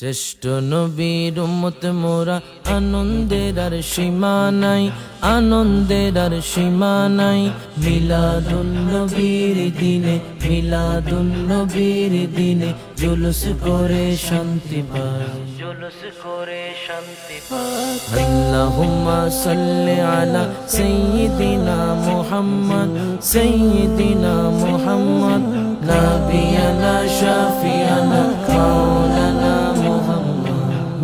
শ্রেষ্ঠ নবীর উম্মত মোরা আনন্দের আর সীমা নাই আনন্দের আর সীমা নাই। মিলাদুন নবীর দিনে মিলাদুন নবীর দিনে জুলুস করে শান্তি পায় জুলুস করে শান্তি পায় আল্লাহুম্মা সাল্লি আলা সাইয়্যিদিনা মুহাম্মদ সাইয়্যিদিনা মুহাম্মদ নাবিয়ানা শাফিয়ানা মাওলানা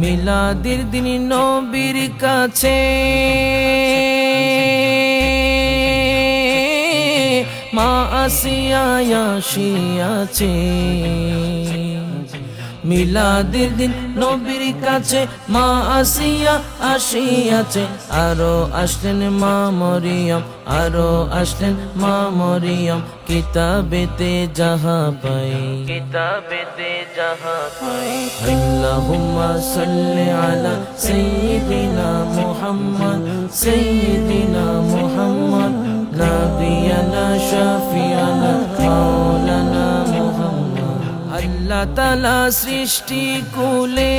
মিলাদের দিন নবীর কাছে। মা আসিয়া আসিয়াছে। মিলাদের দিন নবীর কাছে মা আসিয়া আসিয়াছে। আরও আসলেন মা মরিয়ম আরও আসলেন মা মরিয়ম। কিতাবেতে যাহা পাই। কিতাবেতে যাহা পাই। আল্লাহুম্মা সাল্লি আলা সাইয়্যিদিনা মুহাম্মদ সাইয়্যিদিনা মুহাম্মদ। নাবিয়ানা শাফিয়ানা আল্লাহ তালা সৃষ্টি কুলে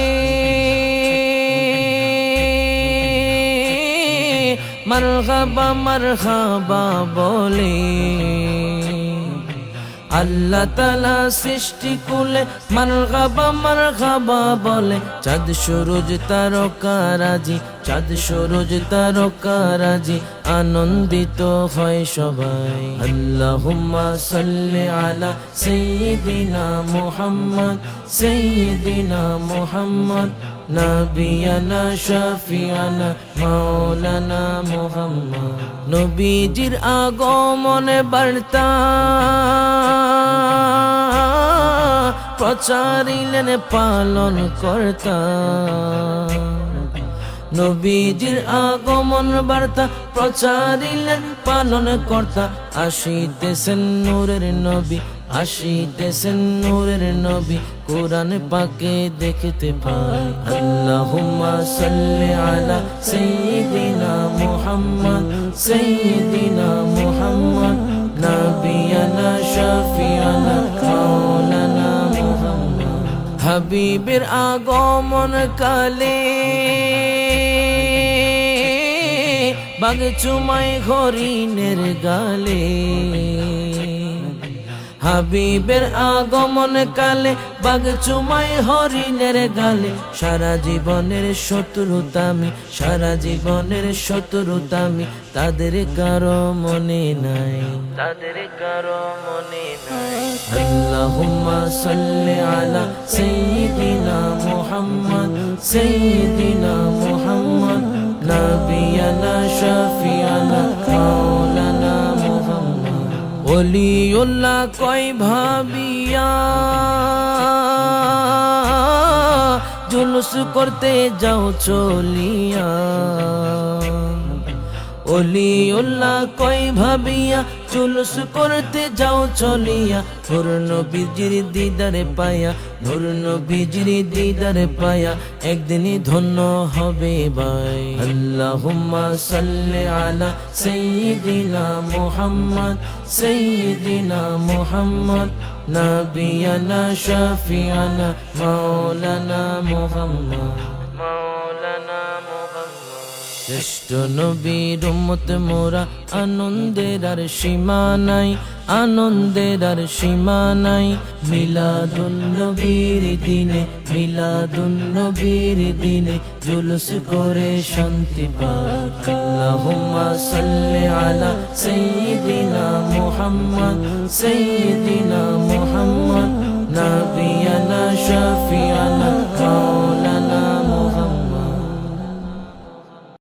মারহাবা মারহাবা বলে। আল্লাহ তালা সৃষ্টি কুলে মারহাবা মারহাবা বলে, চাঁদ সূরজ তারকারাজি চাঁদ সূরজ তারকারাজি আনন্দিত হয় সবাই। আল্লাহুম্মা সাল্লি আলা সেই সাইয়্যিদিনা মুহাম্মদ সাইয়্যিদিনা মুহাম্মদ। নবিয়ানা, শাফিয়ানা, মাওলানা মুহাম্মদ। নবীজির আগমনে বার্তা। প্রচারিলেন, পালন কর্তা। নবীজির আগমন বার্তা, প্রচারিলেন, পালন কর্তা। আসিতেছেন নূরের নবী আসিতেছেন নূরের নবী কোরআন পাকে দেখতে পাই আল্লাহুম্মা সাল্লি আলা সাইয়্যিদিনা মুহাম্মদ সাইয়্যিদিনা মুহাম্মদ, নাবিয়ানা শাফিয়ানা মাওলানা মুহাম্মদ। হাবিবের আগমন কালে বাগ চুমাই হরিণের গালে। হাবিবের আগমন কালে বাগ চুমাই হরিণের গালে। সারা জীবনের শত্রুতামি, সারা জীবনের শত্রুতামি, তাদের কারও মনে নাই। তাদের কারও মনে নাই। আল্লাহুম্মা সাল্লি আলা সাইয়্যিদিনা মুহাম্মদ সাইয়্যিদিনা মুহাম্মদ, নাবিয়ানা শাফিয়ানা ওলিউল্লাহ কয় ভাবিয়া জুলুস করতে যাও চলিয়া। ওলিউল্লাহ কই ভাবিয়া জুলুস করতে যাও চলিয়া ধরন বিজির দিদারে পায়া ধরন বিজির দিদারে পায়া, একদিনই ধন্য হবে ভাই। আল্লাহুম্মা সাল্লি আলা সাইয়্যিদিনা মুহাম্মদ সাইয়্যিদিনা মুহাম্মদ, নাবিয়ানা শাফিয়ানা মাওলানা মুহাম্মদ। শ্রেষ্ঠ নবীর উম্মত মোরা আনন্দের আর সীমা নাই, আনন্দের আর সীমা নাই। মিলাদুন নবীর দিনে, মিলাদুন নবীর দিনে জুলুস করে শান্তি পাক। আল্লাহুম্মা সাল্লি আলা সাইয়্যিদিনা মুহাম্মদ, সাইয়্যিদিনা